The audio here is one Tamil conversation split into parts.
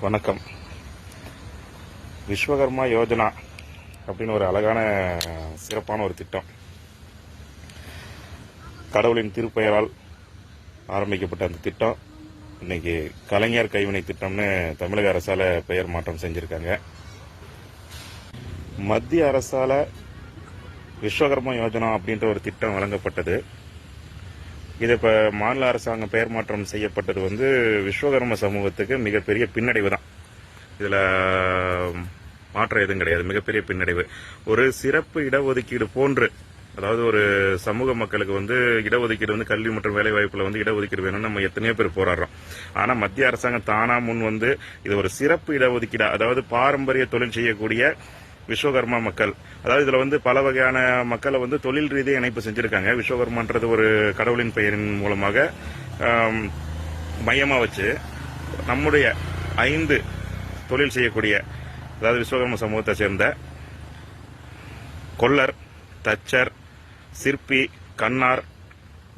வணக்கம். விஸ்வகர்மா யோஜனா அப்படின்னு ஒரு அழகான சிறப்பான ஒரு திட்டம். கடவுளின் திருப்பெயரால் ஆரம்பிக்கப்பட்ட அந்த திட்டம். இன்னைக்கு கலைஞர் கைவினை திட்டம்னு தமிழக அரசால பெயர் மாற்றம் செஞ்சிருக்காங்க. மத்திய அரசால விஸ்வகர்மா யோஜனா அப்படின்ற ஒரு திட்டம் வழங்கப்பட்டது. இது இப்போ மாநில அரசாங்கம் பெயர் மாற்றம் செய்யப்பட்டது வந்து விஸ்வகர்ம சமூகத்துக்கு மிகப்பெரிய பின்னடைவு தான். இதில் மாற்றம் எதுவும் கிடையாது. மிகப்பெரிய பின்னடைவு. ஒரு சிறப்பு இடஒதுக்கீடு போன்று அதாவது ஒரு சமூக மக்களுக்கு வந்து இடஒதுக்கீடு வந்து கல்வி மற்றும் வேலை வாய்ப்புல வந்து இடஒதுக்கீடு வேணும்னு நம்ம எத்தனையோ பேர் போராடுறோம். ஆனால் மத்திய அரசாங்கம் தானா முன் வந்து இது ஒரு சிறப்பு இடஒதுக்கீடு அதாவது பாரம்பரிய தொழில் செய்யக்கூடிய விஸ்வகர்மா மக்கள். அதாவது இதுல வந்து பல வகையான மக்களை வந்து தொழில் ரீதியாக இணைப்பு செஞ்சிருக்காங்க. விஸ்வகர்மான்றது ஒரு கடவுளின் பெயரின் மூலமாக மையமாக வச்சு நம்முடைய ஐந்து தொழில் செய்யக்கூடிய அதாவது விஸ்வகர்ம சமூகத்தை சேர்ந்த கொல்லர் தச்சர் சிற்பி கண்ணார்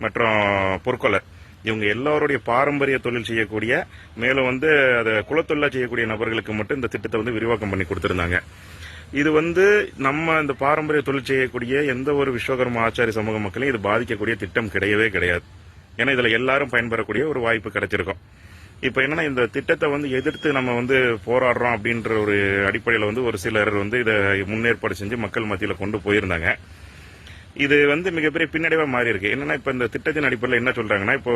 மற்றும் பொற்கொலர் இவங்க எல்லாருடைய பாரம்பரிய தொழில் செய்யக்கூடிய மேலும் வந்து அதை குலத்தொழிலாக செய்யக்கூடிய நபர்களுக்கு மட்டும் இந்த திட்டத்தை வந்து விரிவாக்கம் பண்ணி கொடுத்துருந்தாங்க. இது வந்து நம்ம இந்த பாரம்பரிய தொழில் செய்யக்கூடிய எந்த ஒரு விஸ்வகர்ம ஆச்சாரிய சமூக மக்களையும் இது பாதிக்கக்கூடிய திட்டம் கிடையவே கிடையாது. ஏன்னா இதுல எல்லாரும் பயன்பெறக்கூடிய ஒரு வாய்ப்பு கிடைச்சிருக்கும். இப்ப என்னன்னா இந்த திட்டத்தை வந்து எதிர்த்து நம்ம வந்து போராடுறோம் அப்படின்ற ஒரு அடிப்படையில வந்து ஒரு சிலர் வந்து இதை முன்னேற்பாடு செஞ்சு மக்கள் மத்தியில கொண்டு போயிருந்தாங்க. இது வந்து மிகப்பெரிய பின்னடைவா மாறி இருக்கு என்னன்னா இப்ப இந்த திட்டத்தின் அடிப்படையில் என்ன சொல்றாங்கன்னா இப்போ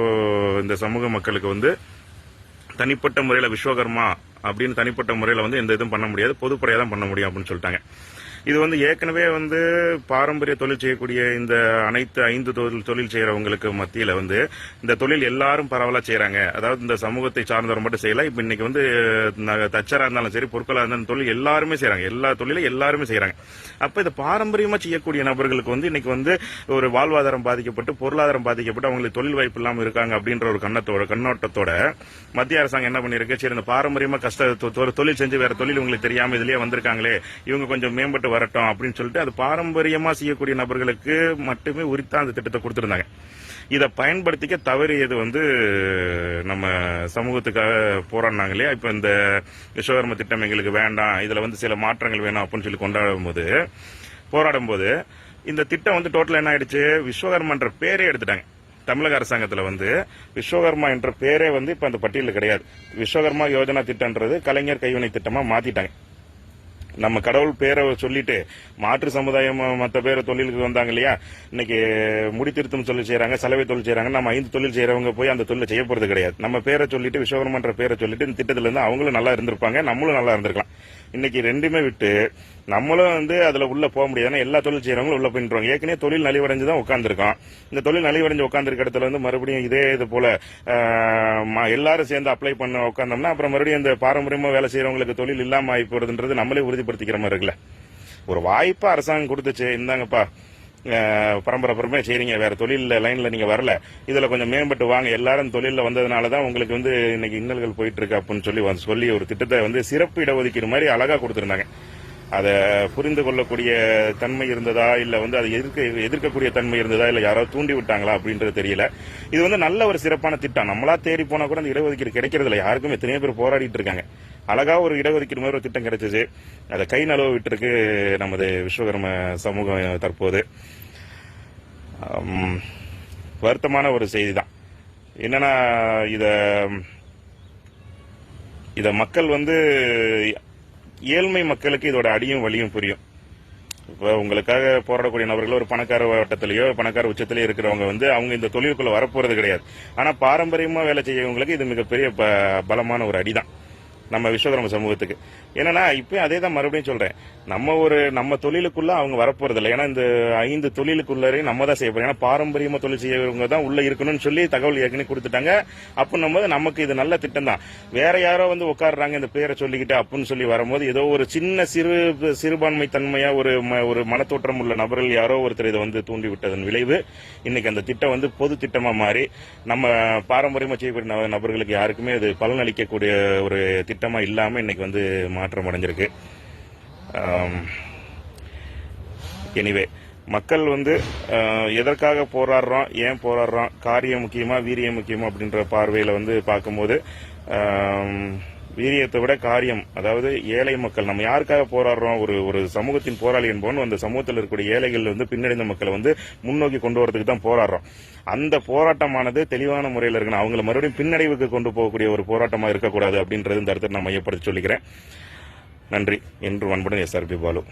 இந்த சமூக மக்களுக்கு வந்து தனிப்பட்ட முறையில விஸ்வகர்மா அப்படின்னு தனிப்பட்ட முறையில் வந்து எந்த இதுவும் பண்ண முடியாது. பொதுப்படையாக தான் பண்ண முடியும் அப்படின்னு சொல்லிட்டாங்க. இது வந்து ஏற்கனவே வந்து பாரம்பரிய தொழில் செய்யக்கூடிய இந்த அனைத்து ஐந்து தொழில் தொழில் செய்யறவங்களுக்கு மத்தியில வந்து இந்த தொழில் எல்லாரும் பரவலா செய்யறாங்க அதாவது இந்த சமூகத்தை சார்ந்தவர் மட்டும் செய்யல. இப்ப இன்னைக்கு வந்து ந- தச்சரா இருந்தாலும் சரி பொருட்களா இருந்தாலும் தொழில் எல்லாருமே செய்யறாங்க எல்லா தொழிலும் எல்லாருமே செய்யறாங்க அப்ப இது பாரம்பரியமா செய்யக்கூடிய நபர்களுக்கு வந்து இன்னைக்கு வந்து ஒரு வாழ்வாதாரம் பாதிக்கப்பட்டு பொருளாதாரம் பாதிக்கப்பட்டு அவங்களுக்கு தொழில் வாய்ப்பு இல்லாம இருக்காங்க அப்படின்ற ஒரு கண்ணத்தோட கண்ணோட்டத்தோட மத்திய அரசாங்கம் என்ன பண்ணிருக்கு சரி இந்த பாரம்பரியமா கஷ்ட தொ- தொழில் செஞ்சு வேற தொழில் உங்களுக்கு தெரியாம இதுலயே வந்திருக்காங்களே. இவங்க கொஞ்சம் மேம்பட்டு வரட்டும் அப்படின்னு சொல்லிட்டு அது பாரம்பரியமா செய்யக்கூடிய நபர்களுக்கு மட்டுமே உரித்தான் அந்த திட்டத்தை கொடுத்துருந்தாங்க. இதை பயன்படுத்திக்க தவறியது வந்து நம்ம சமூகத்துக்காக போராடினாங்க இல்லையா? இப்போ இந்த விஸ்வகர்ம திட்டம் எங்களுக்கு வேண்டாம் இதில் வந்து சில மாற்றங்கள் வேணும் அப்படின்னு சொல்லி கொண்டாடும் போது போராடும் போது இந்த திட்டம் வந்து டோட்டல் என்ன ஆயிடுச்சு? விஸ்வகர்மன்ற பேரே எடுத்துட்டாங்க. தமிழக அரசாங்கத்தில் வந்து விஸ்வகர்மா என்ற பேரே வந்து இப்போ அந்த பட்டியலில் கிடையாது. விஸ்வகர்மா யோஜனா திட்டம்ன்றது கலைஞர் கைவினை திட்டமாக மாற்றிட்டாங்க நம்ம கடவுள் பேரை சொல்லிட்டு மாற்று சமுதாயம் மற்ற பேரை தொழிலுக்கு வந்தாங்க இல்லையா? இன்னைக்கு முடித்திருத்தம் தொழில் செய்யறாங்க சலவை தொழில் செய்யறாங்க நம்ம ஐந்து தொழில் செய்யறவங்க போய் அந்த தொழிலை செய்ய போறது கிடையாது. நம்ம பேரை சொல்லிட்டு விஸ்வகர்மன்ற பேரை சொல்லிட்டு இந்த திட்டத்துல இருந்து அவங்களும் நல்லா இருந்திருப்பாங்க நம்மளும் நல்லா இருந்திருக்கலாம். இன்னைக்கு ரெண்டுமே விட்டு நம்மளும் வந்து அதுல உள்ள போக முடியாது. ஏன்னா எல்லா தொழில் செய்யறவங்களும் உள்ள போயிட்டுருவாங்க ஏற்கனவே தொழில் நலிவடைஞ்சு தான் உட்காந்துருக்கோம் இந்த தொழில் நலிவடைஞ்சு உட்காந்துருக்க இடத்துல வந்து மறுபடியும் இதே இது போல எல்லாரும் சேர்ந்து அப்ளை பண்ண உட்காந்தோம்னா அப்புறம் மறுபடியும் இந்த பாரம்பரியமா வேலை செய்யறவங்களுக்கு தொழில் இல்லாம ஆகி போறதுன்றது நம்மளே உறுதிப்படுத்திக்கிற மாதிரி இருக்குல்ல. ஒரு வாய்ப்பா அரசாங்கம் கொடுத்துச்சு. இந்தாங்கப்பா பரம்பரை பரம்பரை செய்றீங்க. வேற தொழில் லைன்ல நீங்க வரல. இதுல கொஞ்சம் மேம்பட்டு வாங்க. எல்லாரும் தொழில வந்ததுனால தான் உங்களுக்கு வந்து இன்னைக்கு இன்னல்கள் போயிட்டு இருக்கு அப்படின்னு சொல்லி சொல்லி ஒரு திட்டத்தை வந்து சிறப்பு இடஒதுக்கீடு மாதிரி அழகா கொடுத்துருந்தாங்க. அதை புரிந்து கொள்ளக்கூடிய தன்மை இருந்ததா இல்ல வந்து அதை எதிர்க்க எதிர்க்கக்கூடிய தன்மை இருந்ததா இல்ல யாரோ தூண்டி விட்டாங்களா அப்படின்றது தெரியல. இது வந்து நல்ல ஒரு சிறப்பான திட்டம். நம்மளா தேடி போனா கூட அந்த இடஒதுக்கீடு கிடைக்கிறது இல்ல. யாருக்கும் எத்தனையோ பேர் போராடிட்டு இருக்காங்க. அழகா ஒரு இடஒதுக்கீடு மாதிரி ஒரு திட்டம் கிடைச்சது. அதை கை நழுவ விட்டுருக்கு நமது விஸ்வகர்ம சமூகம் தற்போது. வருத்தமான ஒரு செய்தி தான் என்னன்னா இத இத மக்கள் வந்து ஏழ்மை மக்களுக்கு இதோட அடியும் வலியும் புரியும். இப்போ உங்களுக்காக போராடக்கூடிய நபர்கள் ஒரு பணக்கார வட்டத்திலேயோ பணக்கார உச்சத்திலேயோ இருக்கிறவங்க வந்து அவங்க இந்த தொழிலுக்குள்ள வரப்போறது கிடையாது. ஆனால் பாரம்பரியமாக வேலை செய்யறவங்களுக்கு இது மிகப்பெரிய ப- பலமான ஒரு அடிதான். நம்ம விஸ்வதர்ம சமூகத்துக்கு. என்னன்னா இப்பயும் அதே தான் மறுபடியும் சொல்றேன். நம்ம ஒரு நம்ம தொழிலுக்குள்ள அவங்க வரப்போறது இல்லை ஏன்னா இந்த ஐந்து தொழிலுக்குள்ளரே நம்ம தான் செய்ய போறோம். ஏன்னா பாரம்பரியமா தொழில் செய்யறவங்க தான் உள்ள இருக்கணும்னு சொல்லி தகவல் ஏற்கனவே கொடுத்துட்டாங்க. அப்படின்னும் போது நமக்கு இது நல்ல திட்டம் தான். வேற யாரோ வந்து உட்காடுறாங்க இந்த பேரை சொல்லிக்கிட்டு அப்படின்னு சொல்லி வரும்போது ஏதோ ஒரு சின்ன சிறு சிறுபான்மை தன்மையா ஒரு ம- ஒரு மனத்தோற்றம் உள்ள நபர்கள் யாரோ ஒருத்தர் இதை வந்து தூண்டி விட்டதன் விளைவு. இன்னைக்கு அந்த திட்டம் வந்து பொது திட்டமா மாறி நம்ம பாரம்பரியமா செய்யக்கூடிய நபர்களுக்கு யாருக்குமே அது பலனளிக்கக்கூடிய ஒரு திட்டம். திட்டமாக இல்லாமல் இன்னைக்கு வந்து மாற்றம் அடைஞ்சிருக்கு. எனிவே மக்கள் வந்து எதற்காக போராடுறோம் ஏன் போராடுறோம் காரியம் முக்கியமா வீரியம் முக்கியமா அப்படின்ற பார்வையில் வந்து பார்க்கும்போது வீரியத்தை விட காரியம். அதாவது ஏழை மக்கள் நம்ம யாருக்காக போராடுறோம்? ஒரு ஒரு சமூகத்தின் போராளி என்பவன் அந்த சமூகத்தில் இருக்கக்கூடிய ஏழைகள் வந்து பின்னடைந்த மக்களை வந்து முன்னோக்கி கொண்டு வரதுக்கு தான் போராடுறோம். அந்த போராட்டமானது தெளிவான முறையில் இருக்கணும். அவங்களை மறுபடியும் பின்னடைவுக்கு கொண்டு போகக்கூடிய ஒரு போராட்டமா இருக்கக்கூடாது அப்படின்றது இந்த இடத்துல நான் மையப்படுத்தி சொல்லிக்கிறேன். நன்றி. என்று அன்புடன் எஸ்ஆர்பி பாலு.